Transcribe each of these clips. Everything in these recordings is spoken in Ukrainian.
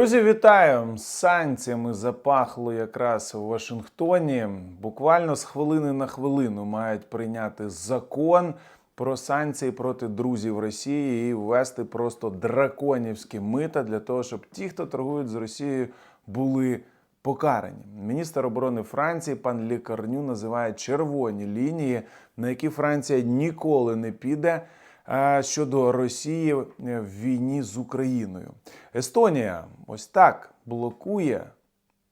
Друзі, вітаю! Санкціями запахло якраз у Вашингтоні. Буквально з хвилини на хвилину мають прийняти закон про санкції проти друзів Росії і ввести просто драконівські мита для того, щоб ті, хто торгують з Росією, були покарані. Міністр оборони Франції пан Лікарню називає червоні лінії, на які Франція ніколи не піде щодо Росії е, в війні з Україною. Естонія ось так блокує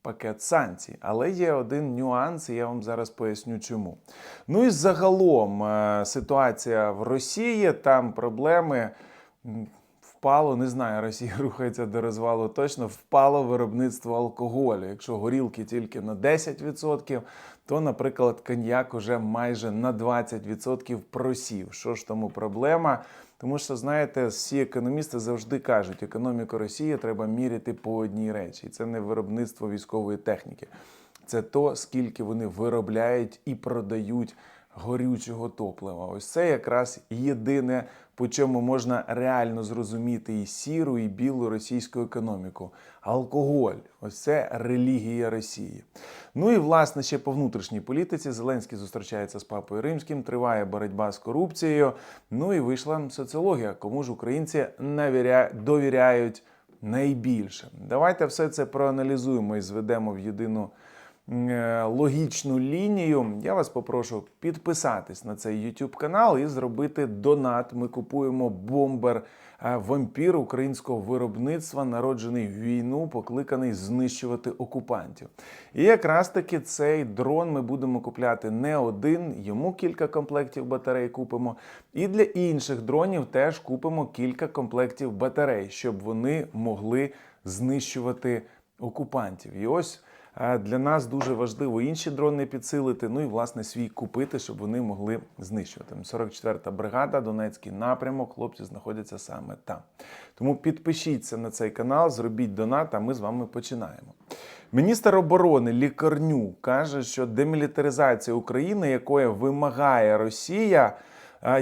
пакет санкцій, але є один нюанс, і я вам зараз поясню, чому. Ну і загалом е, ситуація в Росії, там проблеми. Впало, не знаю, Росія рухається до розвалу точно, впало виробництво алкоголю. Якщо горілки тільки на 10%, то, наприклад, коньяк уже майже на 20% просів. Що ж тому проблема? Тому що, знаєте, всі економісти завжди кажуть, економіку Росії треба міряти по одній речі. І це не виробництво військової техніки. Це то, скільки вони виробляють і продають горючого топлива. Ось це якраз єдине, по чому можна реально зрозуміти і сіру, і білу російську економіку. Алкоголь ось це релігія Росії. Ну і власне ще по внутрішній політиці Зеленський зустрічається з папою римським, триває боротьба з корупцією. Ну і вийшла соціологія, кому ж українці довіряють найбільше. Давайте все це проаналізуємо і зведемо в єдину логічну лінію. Я вас попрошу підписатись на цей YouTube канал і зробити донат. Ми купуємо бомбер е, вампір українського виробництва, народжений в війну, покликаний знищувати окупантів. І якраз таки цей дрон ми будемо купляти не один, йому кілька комплектів батарей купимо. І для інших дронів теж купимо кілька комплектів батарей, щоб вони могли знищувати окупантів. І ось е, для нас дуже важливо інші дрони підсилити, ну і власне свій купити, щоб вони могли знищувати. 44-та бригада, Донецький напрямок, хлопці знаходяться саме там. Тому підпишіться на цей канал, зробіть донат, а ми з вами починаємо. Міністр оборони Лікарню каже, що демілітаризація України, якої вимагає Росія,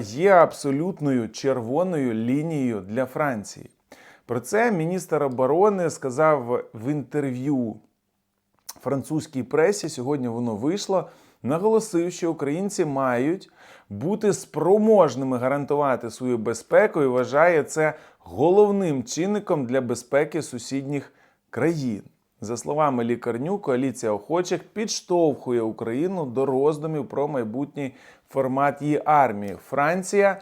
є абсолютною червоною лінією для Франції. Про це міністр оборони сказав в інтерв'ю французькій пресі. Сьогодні воно вийшло. Наголосив, що українці мають бути спроможними гарантувати свою безпеку і вважає це головним чинником для безпеки сусідніх країн. За словами лікарню, коаліція охочих підштовхує Україну до роздумів про майбутній формат її армії. Франція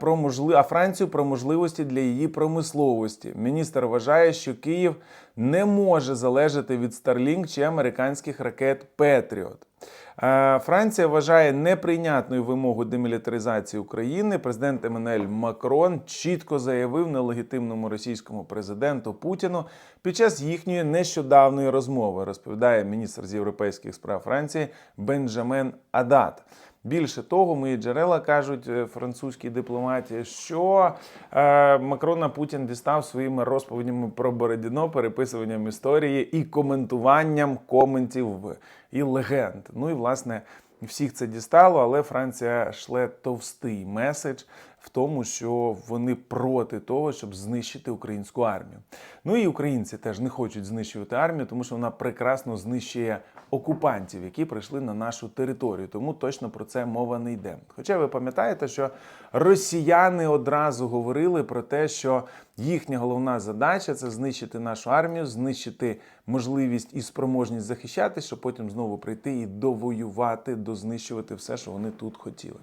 про можли... а Францію про можливості для її промисловості. Міністр вважає, що Київ не може залежати від Starlink чи американських ракет Петріот. Е, Франція вважає неприйнятною вимогу демілітаризації України. Президент Еммануель Макрон чітко заявив нелегітимному російському президенту Путіну під час їхньої нещодавної розмови, розповідає міністр з європейських справ Франції Бенджамен Адат. Більше того, мої джерела кажуть е, французькій дипломатії, що е, Макрона Путін дістав своїми розповідями про Бородіно, переписуванням історії і коментуванням коментів і легенд. Ну і власне всіх це дістало, але Франція шле товстий меседж в тому, що вони проти того, щоб знищити українську армію. Ну і українці теж не хочуть знищувати армію, тому що вона прекрасно знищує окупантів, які прийшли на нашу територію. Тому точно про це мова не йде. Хоча ви пам'ятаєте, що росіяни одразу говорили про те, що їхня головна задача це знищити нашу армію, знищити можливість і спроможність захищати, щоб потім знову прийти і довоювати, дознищувати все, що вони тут хотіли.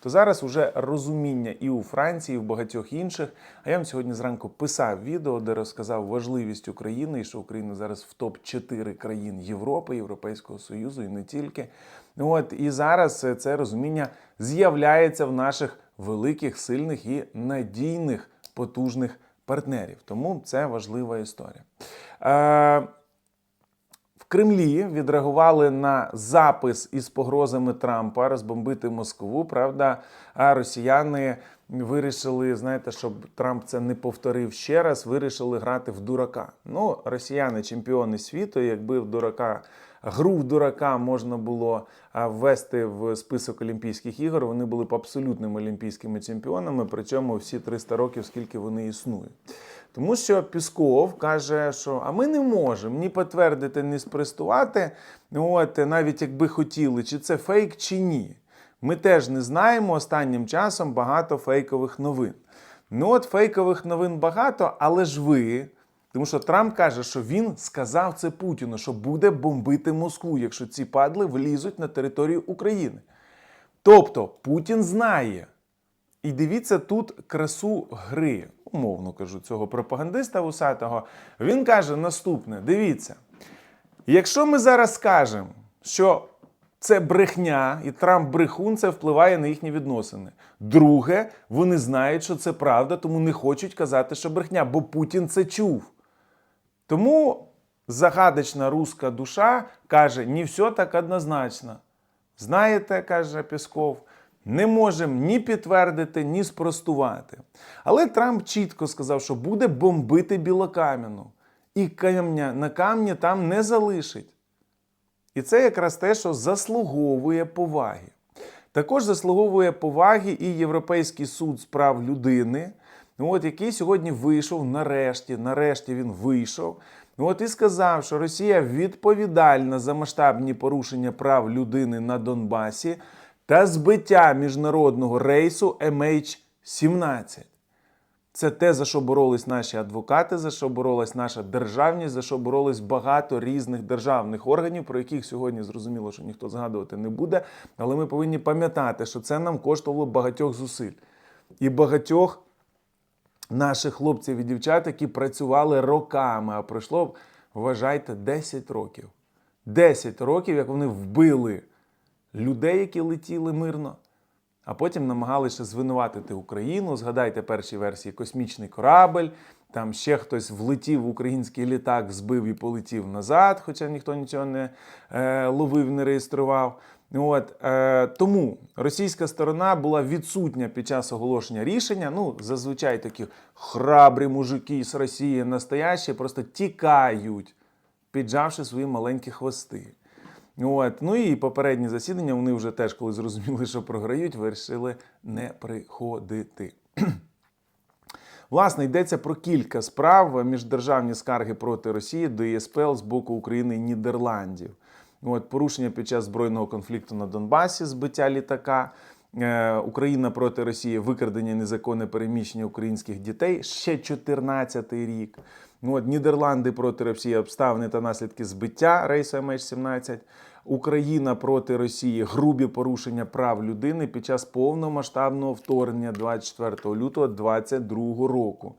То зараз уже розуміння і у Франції, і в багатьох інших. А я вам сьогодні зранку писав відео, де розказав важливість України і що Україна зараз в топ 4 країн Європи, Європейського Союзу і не тільки. От і зараз це розуміння з'являється в наших великих, сильних і надійних потужних партнерів. Тому це важлива історія. Е, в Кремлі відреагували на запис із погрозами Трампа розбомбити Москву. Правда, а росіяни вирішили, знаєте, щоб Трамп це не повторив ще раз, вирішили грати в дурака. Ну, росіяни чемпіони світу, якби в дурака. Гру в дурака можна було ввести в список Олімпійських ігор. Вони були б абсолютними олімпійськими чемпіонами, причому всі 300 років, скільки вони існують. Тому що Пісков каже, що а ми не можемо ні підтвердити, ні спростувати, от, навіть якби хотіли, чи це фейк, чи ні. Ми теж не знаємо останнім часом багато фейкових новин. Ну от фейкових новин багато, але ж ви. Тому що Трамп каже, що він сказав це Путіну, що буде бомбити Москву, якщо ці падли влізуть на територію України. Тобто Путін знає. І дивіться тут красу гри, умовно кажу, цього пропагандиста вусатого. Він каже наступне: дивіться, якщо ми зараз скажемо, що це брехня, і Трамп брехун, це впливає на їхні відносини. Друге, вони знають, що це правда, тому не хочуть казати, що брехня, бо Путін це чув. Тому загадочна руська душа каже: не все так однозначно. Знаєте, каже Пісков, не можемо ні підтвердити, ні спростувати. Але Трамп чітко сказав, що буде бомбити білокам'яну. І камня на камні там не залишить. І це якраз те, що заслуговує поваги. Також заслуговує поваги і Європейський суд з прав людини, ну, от, який сьогодні вийшов нарешті, нарешті він вийшов. ну, От і сказав, що Росія відповідальна за масштабні порушення прав людини на Донбасі та збиття міжнародного рейсу MH17. Це те, за що боролись наші адвокати, за що боролась наша державність, за що боролись багато різних державних органів, про яких сьогодні зрозуміло, що ніхто згадувати не буде. Але ми повинні пам'ятати, що це нам коштувало багатьох зусиль і багатьох наших хлопців і дівчат, які працювали роками, а пройшло, вважайте, 10 років. 10 років, як вони вбили людей, які летіли мирно а потім намагалися звинуватити Україну. Згадайте перші версії космічний корабль. Там ще хтось влетів в український літак, збив і полетів назад, хоча ніхто нічого не е, ловив, не реєстрував. От е, тому російська сторона була відсутня під час оголошення рішення. Ну, зазвичай такі храбрі мужики з Росії настоящі просто тікають, піджавши свої маленькі хвости. От. Ну і попередні засідання вони вже теж, коли зрозуміли, що програють, вирішили не приходити. Власне, йдеться про кілька справ міждержавні скарги проти Росії до ЄСПЛ з боку України і Нідерландів. От, Порушення під час збройного конфлікту на Донбасі, збиття літака. Е, Україна проти Росії, викрадення незаконне переміщення українських дітей ще 14-й рік. Ну, от, Нідерланди проти Росії обставини та наслідки збиття рейсу MH17. Україна проти Росії грубі порушення прав людини під час повномасштабного вторгнення 24 лютого 2022 року.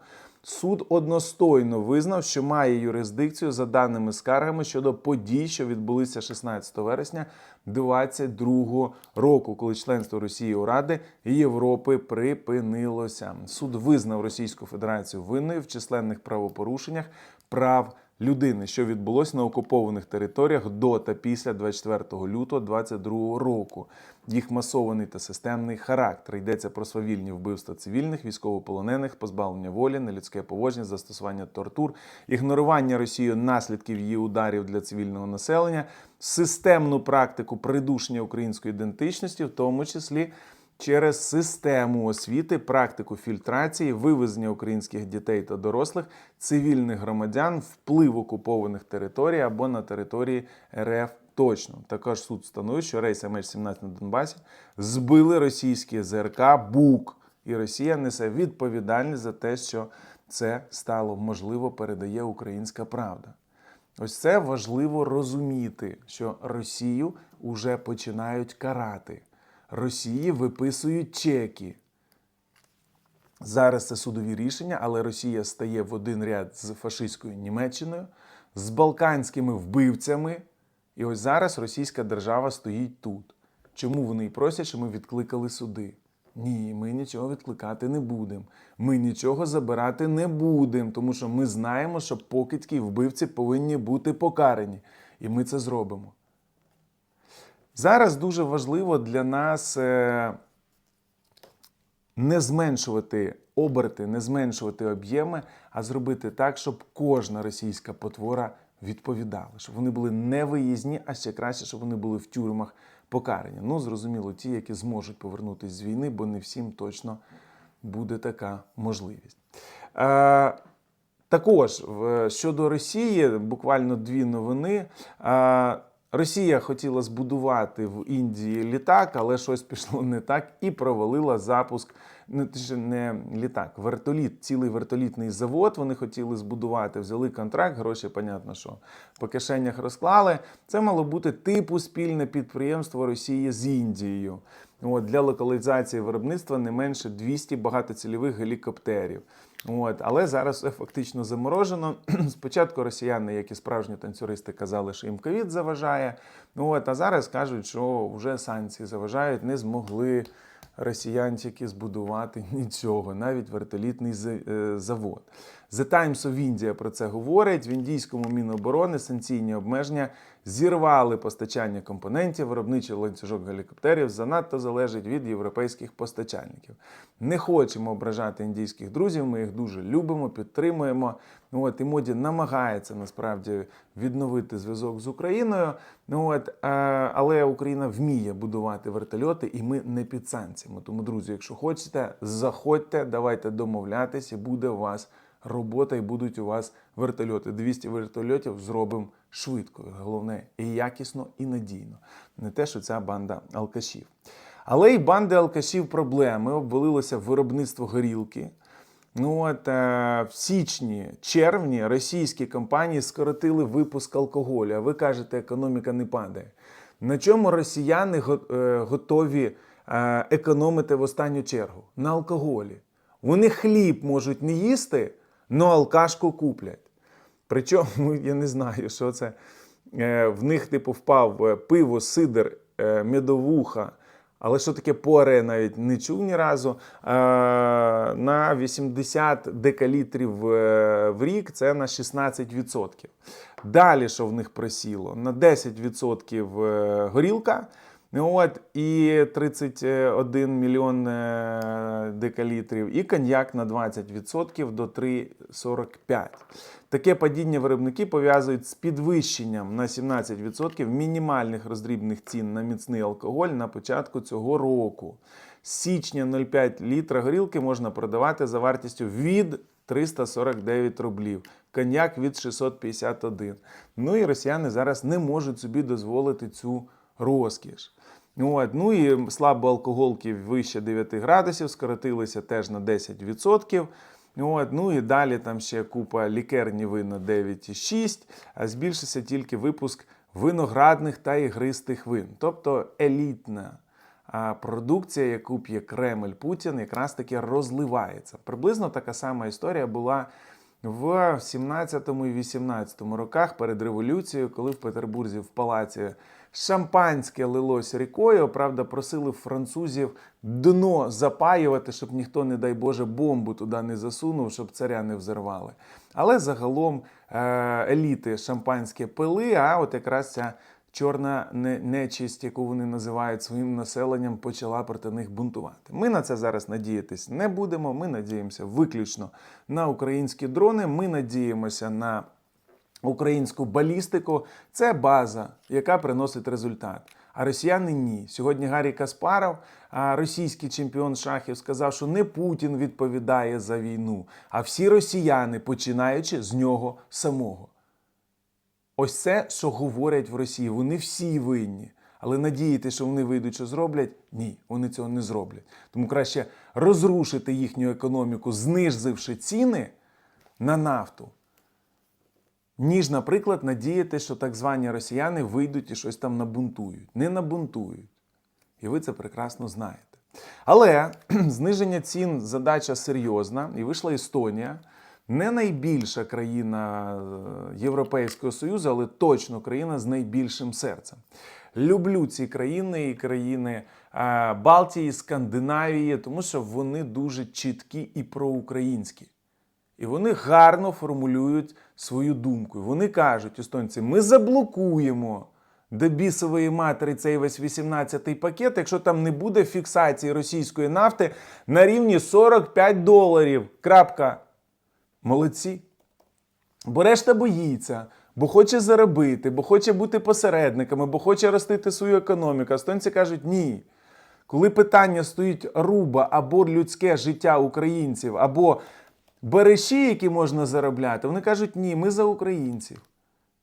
Суд одностойно визнав, що має юрисдикцію за даними скаргами щодо подій, що відбулися 16 вересня 2022 року, коли членство Росії у Ради Європи припинилося. Суд визнав Російську Федерацію винною в численних правопорушеннях прав людини, що відбулося на окупованих територіях до та після 24 лютого 2022 року. Їх масований та системний характер йдеться про свавільні вбивства цивільних, військовополонених, позбавлення волі, нелюдське поводження, застосування тортур, ігнорування Росією наслідків її ударів для цивільного населення, системну практику придушення української ідентичності, в тому числі через систему освіти, практику фільтрації, вивезення українських дітей та дорослих, цивільних громадян, вплив окупованих територій або на території РФ. Точно також суд встановив, що рейс МH17 на Донбасі збили російські ЗРК БУК, і Росія несе відповідальність за те, що це стало можливо, передає українська правда. Ось це важливо розуміти, що Росію вже починають карати. Росії виписують чеки. Зараз це судові рішення, але Росія стає в один ряд з фашистською Німеччиною, з балканськими вбивцями. І ось зараз російська держава стоїть тут. Чому вони й просять, щоб ми відкликали суди? Ні, ми нічого відкликати не будемо. Ми нічого забирати не будемо, тому що ми знаємо, що покидьки і вбивці повинні бути покарані. І ми це зробимо. Зараз дуже важливо для нас е, не зменшувати оберти, не зменшувати об'єми, а зробити так, щоб кожна російська потвора відповідала, щоб вони були не виїзні, а ще краще, щоб вони були в тюрмах покарані. Ну, зрозуміло, ті, які зможуть повернутися з війни, бо не всім точно буде така можливість. Е, Також щодо Росії, буквально дві новини. А, Росія хотіла збудувати в Індії літак, але щось пішло не так і провалила запуск. Не, точніше, не літак, вертоліт, цілий вертолітний завод. Вони хотіли збудувати, взяли контракт, гроші, понятно, що по кишенях розклали. Це мало бути типу спільне підприємство Росії з Індією. От, для локалізації виробництва не менше 200 багатоцільових гелікоптерів. От, але зараз все фактично заморожено. Спочатку росіяни, як і справжні танцюристи, казали, що їм ковід заважає. От, а зараз кажуть, що вже санкції заважають, не змогли росіянчики збудувати нічого, навіть вертолітний е, завод. The Times of India про це говорить. В індійському міноборони санкційні обмеження зірвали постачання компонентів. Виробничий ланцюжок гелікоптерів занадто залежить від європейських постачальників. Не хочемо ображати індійських друзів. Ми їх дуже любимо, підтримуємо. От і моді намагається насправді відновити зв'язок з Україною. Ну от, е, але Україна вміє будувати вертольоти, і ми не під санкціями. Тому, друзі, якщо хочете, заходьте, давайте домовлятися, буде у вас робота, і будуть у вас вертольоти. 200 вертольотів зробимо швидко. Головне, і якісно, і надійно. Не те, що ця банда алкашів. Але й банди алкашів проблеми. Обвалилося виробництво горілки. Ну от е, в січні, червні російські компанії скоротили випуск алкоголю. А ви кажете, економіка не падає. На чому росіяни е, готові е, економити в останню чергу? На алкоголі. Вони хліб можуть не їсти, але алкашку куплять. Причому я не знаю, що це. Е, В них, типу, впав е, пиво, сидр, е, медовуха. Але що таке поре, навіть не чув ні разу. На 80 декалітрів в рік це на 16%. Далі, що в них просіло? На 10% е, горілка. Ну, От, і 31 мільйон е, декалітрів, і коньяк на 20% до 3,45. Таке падіння виробники пов'язують з підвищенням на 17% мінімальних роздрібних цін на міцний алкоголь на початку цього року. З січня 0,5 літра горілки можна продавати за вартістю від 349 рублів. Коньяк від 651. Ну і росіяни зараз не можуть собі дозволити цю розкіш. От, ну і слабоалкоголки вище 9 градусів скоротилися теж на 10%. От, ну і далі там ще купа лікерні вин на 9,6, а збільшився тільки випуск виноградних та ігристих вин, тобто елітна продукція, яку п'є Кремль Путін, якраз таки розливається. Приблизно така сама історія була в 17 і 18 роках перед революцією, коли в Петербурзі в палаці шампанське лилось рікою. Правда, просили французів дно запаювати, щоб ніхто, не дай Боже, бомбу туди не засунув, щоб царя не взорвали. Але загалом е, еліти шампанське пили, а от якраз ця чорна нечисть, яку вони називають своїм населенням, почала проти них бунтувати. Ми на це зараз надіятись не будемо. Ми надіємося виключно на українські дрони. Ми надіємося на українську балістику. Це база, яка приносить результат. А росіяни ні. Сьогодні Гаррі Каспаров, російський чемпіон шахів, сказав, що не Путін відповідає за війну, а всі росіяни, починаючи з нього самого. Ось це, що говорять в Росії. Вони всі винні. Але надіяти, що вони вийдуть, що зроблять, ні, вони цього не зроблять. Тому краще розрушити їхню економіку, знизивши ціни на нафту, ніж, наприклад, надіяти, що так звані росіяни вийдуть і щось там набунтують. Не набунтують. І ви це прекрасно знаєте. Але зниження цін задача серйозна, і вийшла Естонія. Не найбільша країна е, Європейського Союзу, але точно країна з найбільшим серцем. Люблю ці країни і країни е, Балтії, Скандинавії, тому що вони дуже чіткі і проукраїнські. І вони гарно формулюють свою думку. Вони кажуть, естонці, ми заблокуємо до бісової матері цей весь 18-й пакет, якщо там не буде фіксації російської нафти на рівні 45 доларів. Крапка. Молодці. Бо решта боїться, бо хоче заробити, бо хоче бути посередниками, бо хоче ростити свою економіку. Естонці кажуть, ні. Коли питання стоїть руба або людське життя українців, або бариші, які можна заробляти, вони кажуть, ні, ми за українців.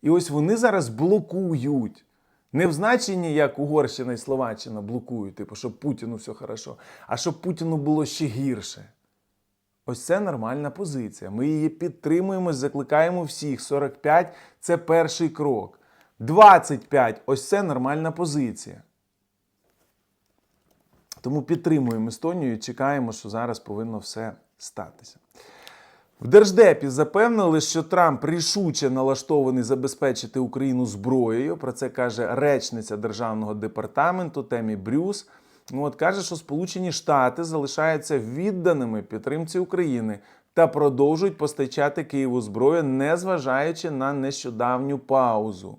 І ось вони зараз блокують. Не в значенні, як Угорщина і Словаччина блокують, типу, щоб Путіну все хорошо, а щоб Путіну було ще гірше. Ось це нормальна позиція. Ми її підтримуємо, закликаємо всіх. 45 це перший крок. 25 ось це нормальна позиція. Тому підтримуємо Естонію і чекаємо, що зараз повинно все статися. В Держдепі запевнили, що Трамп рішуче налаштований забезпечити Україну зброєю. Про це каже речниця Державного департаменту Темі Брюс. Ну, от каже, що Сполучені Штати залишаються відданими підтримці України та продовжують постачати Києву зброю, незважаючи на нещодавню паузу.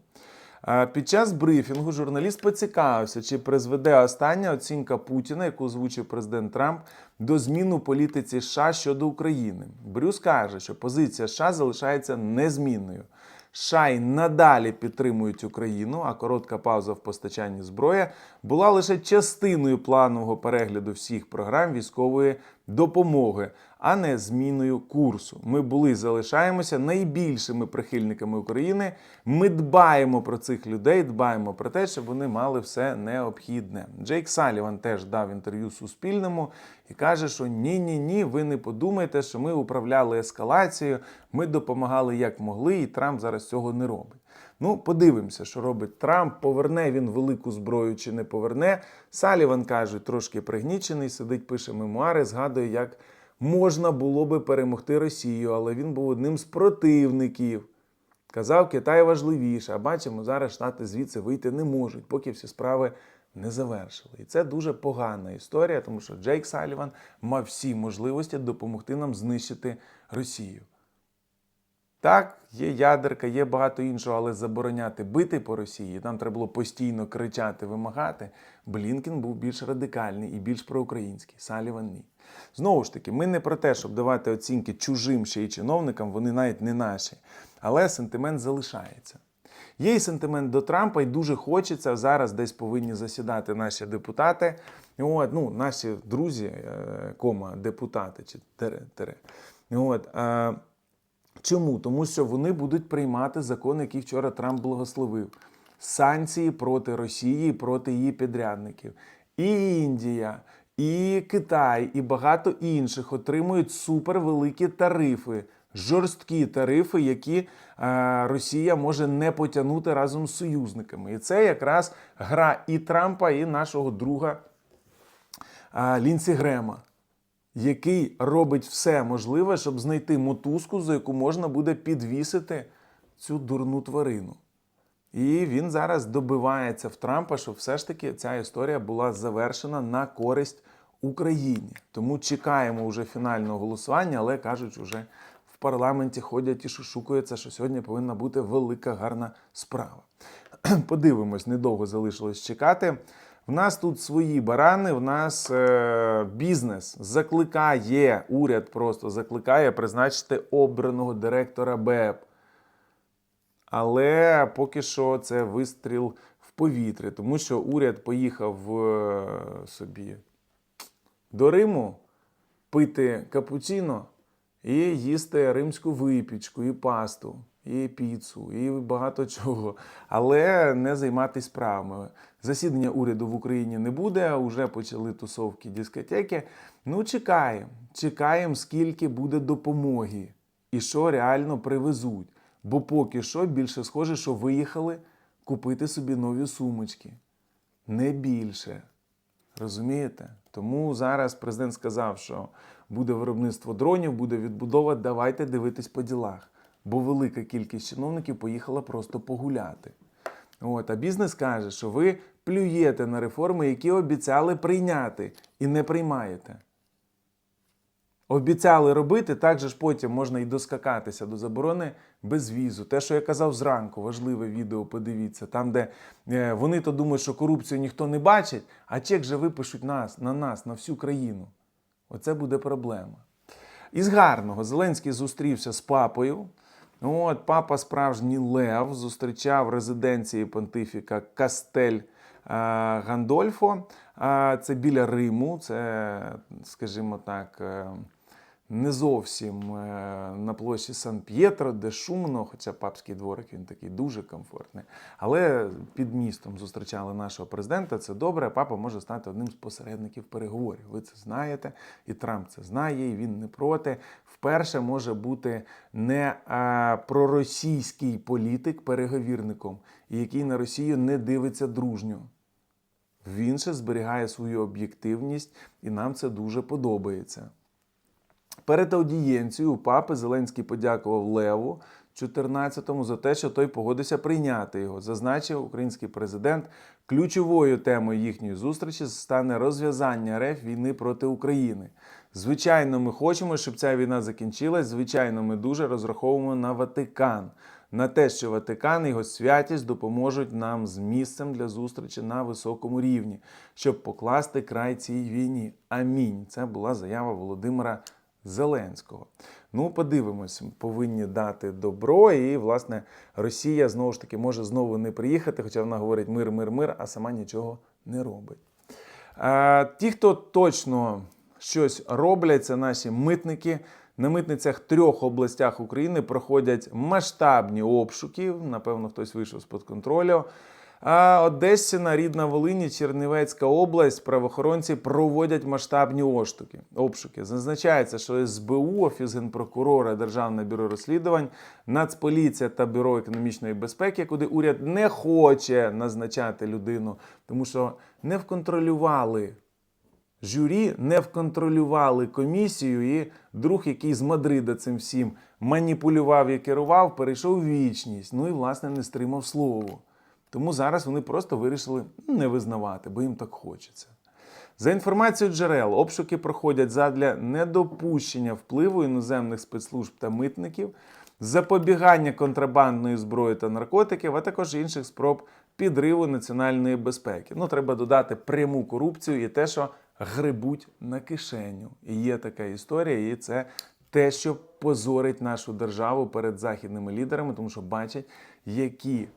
Під час брифінгу журналіст поцікавився, чи призведе остання оцінка Путіна, яку озвучив президент Трамп, до змін у політиці США щодо України. Брюс каже, що позиція США залишається незмінною. США й надалі підтримують Україну, а коротка пауза в постачанні зброї була лише частиною планового перегляду всіх програм військової допомоги, а не зміною курсу. Ми були залишаємося найбільшими прихильниками України. Ми дбаємо про цих людей, дбаємо про те, щоб вони мали все необхідне. Джейк Саліван теж дав інтерв'ю Суспільному і каже, що ні, ні, ні, ви не подумайте, що ми управляли ескалацією, ми допомагали як могли, і Трамп зараз цього не робить. Ну, подивимося, що робить Трамп. Поверне він велику зброю чи не поверне. Саліван каже, трошки пригнічений, сидить, пише мемуари, згадує, як можна було би перемогти Росію, але він був одним з противників. Казав, Китай важливіше, а бачимо, зараз Штати звідси вийти не можуть, поки всі справи не завершили. І це дуже погана історія, тому що Джейк Саліван мав всі можливості допомогти нам знищити Росію. Так, є ядерка, є багато іншого, але забороняти бити по Росії, там треба було постійно кричати, вимагати. Блінкен був більш радикальний і більш проукраїнський. Саліван ні. Знову ж таки, ми не про те, щоб давати оцінки чужим ще й чиновникам, вони навіть не наші. Але сентимент залишається. Є і сентимент до Трампа, і дуже хочеться зараз десь повинні засідати наші депутати. От, ну, наші друзі, е, кома, депутати чи тере. тере. От, е, Чому? Тому що вони будуть приймати закон, який вчора Трамп благословив. Санкції проти Росії, проти її підрядників. І Індія, і Китай, і багато інших отримують супервеликі тарифи, жорсткі тарифи, які е, Росія може не потягнути разом з союзниками. І це якраз гра і Трампа, і нашого друга е, Лінсі Грема який робить все можливе, щоб знайти мотузку, за яку можна буде підвісити цю дурну тварину. І він зараз добивається в Трампа, щоб все ж таки ця історія була завершена на користь Україні. Тому чекаємо вже фінального голосування, але кажуть, вже в парламенті ходять і шушукаються, що сьогодні повинна бути велика гарна справа. Подивимось, недовго залишилось чекати. В нас тут свої барани, в нас е, бізнес закликає, уряд просто закликає призначити обраного директора БЕП. Але поки що це вистріл в повітря, тому що уряд поїхав е, собі до Риму пити капуціно і їсти римську випічку, і пасту, і піцу, і багато чого, але не займатися справами. Засідання уряду в Україні не буде, вже почали тусовки дискотеки. Ну, чекаємо. Чекаємо, скільки буде допомоги і що реально привезуть. Бо поки що більше схоже, що виїхали купити собі нові сумочки. Не більше. Розумієте? Тому зараз президент сказав, що буде виробництво дронів, буде відбудова. Давайте дивитись по ділах. Бо велика кількість чиновників поїхала просто погуляти. От, а бізнес каже, що ви плюєте на реформи, які обіцяли прийняти, і не приймаєте. Обіцяли робити, так же ж потім можна і доскакатися до заборони без візу. Те, що я казав зранку, важливе відео, подивіться, там, де е, вони то думають, що корупцію ніхто не бачить, а чек же випишуть нас, на нас, на всю країну. Оце буде проблема. Із гарного Зеленський зустрівся з папою. От, Папа справжній Лев зустрічав резиденції понтифіка Кастель Гандольфо. Це біля Риму, це, скажімо так, е, не зовсім е, на площі Сан-П'єтро, де шумно, хоча папський дворик він такий дуже комфортний. Але під містом зустрічали нашого президента. Це добре. Папа може стати одним з посередників переговорів. Ви це знаєте, і Трамп це знає, і він не проти. Вперше може бути не а, проросійський політик переговірником, який на Росію не дивиться дружньо. Він ще зберігає свою об'єктивність, і нам це дуже подобається. Перед аудієнцією папи Зеленський подякував Леву 14-му за те, що той погодився прийняти його. Зазначив український президент, ключовою темою їхньої зустрічі стане розв'язання РФ війни проти України. Звичайно, ми хочемо, щоб ця війна закінчилась. Звичайно, ми дуже розраховуємо на Ватикан, на те, що Ватикан і його святість допоможуть нам з місцем для зустрічі на високому рівні, щоб покласти край цій війні. Амінь. Це була заява Володимира Зеленського. Ну, подивимось, повинні дати добро, і власне Росія знову ж таки може знову не приїхати, хоча вона говорить мир, мир, мир, а сама нічого не робить. А, ті, хто точно щось роблять, це наші митники. На митницях трьох областях України проходять масштабні обшуки. Напевно, хтось вийшов з-під контролю. А Одещина, рідна Волині, Чернівецька область, правоохоронці проводять масштабні оштуки, обшуки. Зазначається, що СБУ, Офіс генпрокурора, Державне бюро розслідувань, Нацполіція та Бюро економічної безпеки, куди уряд не хоче назначати людину, тому що не вконтролювали журі, не вконтролювали комісію, і друг, який з Мадрида цим всім маніпулював і керував, перейшов в вічність. Ну і власне не стримав слово. Тому зараз вони просто вирішили не визнавати, бо їм так хочеться. За інформацією джерел, обшуки проходять задля недопущення впливу іноземних спецслужб та митників, запобігання контрабандної зброї та наркотиків, а також інших спроб підриву національної безпеки. Ну, треба додати пряму корупцію і те, що грибуть на кишеню. І є така історія, і це те, що позорить нашу державу перед західними лідерами, тому що бачать, які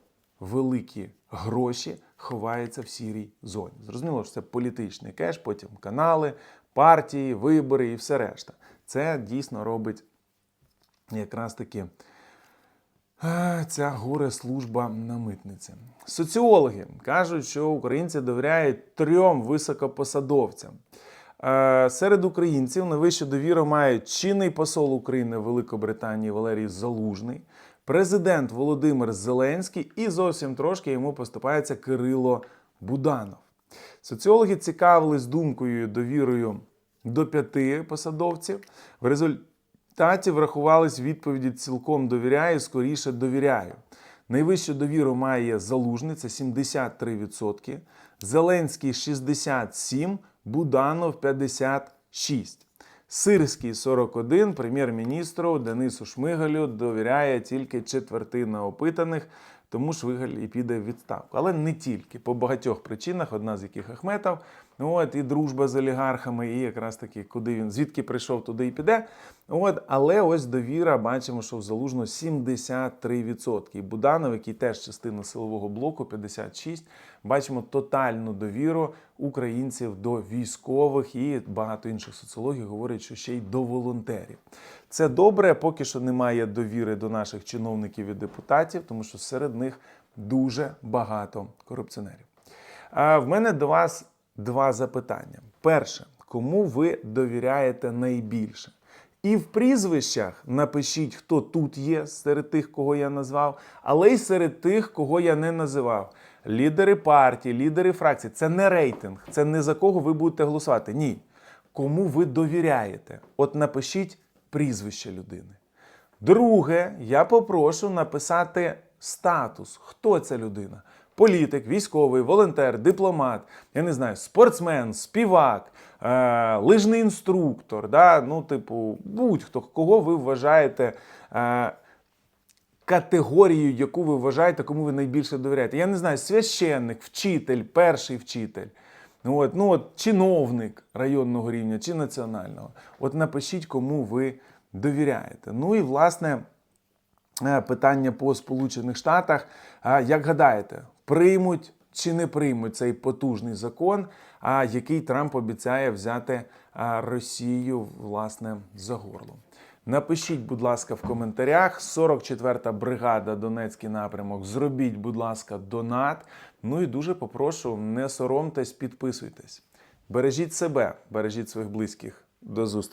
великі гроші ховаються в сірій зоні. Зрозуміло, що це політичний кеш, потім канали, партії, вибори і все решта. Це дійсно робить якраз таки е, ця горе служба на митниці. Соціологи кажуть, що українці довіряють трьом високопосадовцям. Е, Серед українців найвищу довіру мають чинний посол України в Великобританії Валерій Залужний, президент Володимир Зеленський і зовсім трошки йому поступається Кирило Буданов. Соціологи цікавились думкою довірою до п'яти посадовців. В результаті врахувались відповіді цілком довіряю, скоріше довіряю. Найвищу довіру має Залужний, це 73%, Зеленський 67%, Буданов 56%. Сирський 41, прем'єр-міністру Денису Шмигалю довіряє тільки четвертина опитаних, тому Шмигаль і піде в відставку. Але не тільки по багатьох причинах, одна з яких Ахметов. От і дружба з олігархами, і якраз таки, куди він звідки прийшов, туди і піде. От, але ось довіра, бачимо, що в залужно 73%. І Буданов, який теж частина силового блоку, 56%. Бачимо тотальну довіру українців до військових і багато інших соціологів говорять, що ще й до волонтерів. Це добре, поки що немає довіри до наших чиновників і депутатів, тому що серед них дуже багато корупціонерів. А в мене до вас два запитання. Перше, кому ви довіряєте найбільше? І в прізвищах напишіть, хто тут є серед тих, кого я назвав, але й серед тих, кого я не називав. Лідери партії, лідери фракцій. Це не рейтинг, це не за кого ви будете голосувати. Ні. Кому ви довіряєте? От напишіть прізвище людини. Друге, я попрошу написати статус. Хто ця людина? Політик, військовий, волонтер, дипломат, я не знаю, спортсмен, співак, е, лижний інструктор, да? ну, типу, будь-хто, кого ви вважаєте. Е, Категорію, яку ви вважаєте, кому ви найбільше довіряєте. Я не знаю, священник, вчитель, перший вчитель, ну от, ну от чиновник районного рівня чи національного. От напишіть, кому ви довіряєте. Ну і власне е, питання по Сполучених Штатах. Як гадаєте, приймуть чи не приймуть цей потужний закон? а який Трамп обіцяє взяти Росію власне за горло. Напишіть, будь ласка, в коментарях. 44-та бригада Донецький напрямок. Зробіть, будь ласка, донат. Ну і дуже попрошу, не соромтесь, підписуйтесь. Бережіть себе, бережіть своїх близьких. До зустрічі.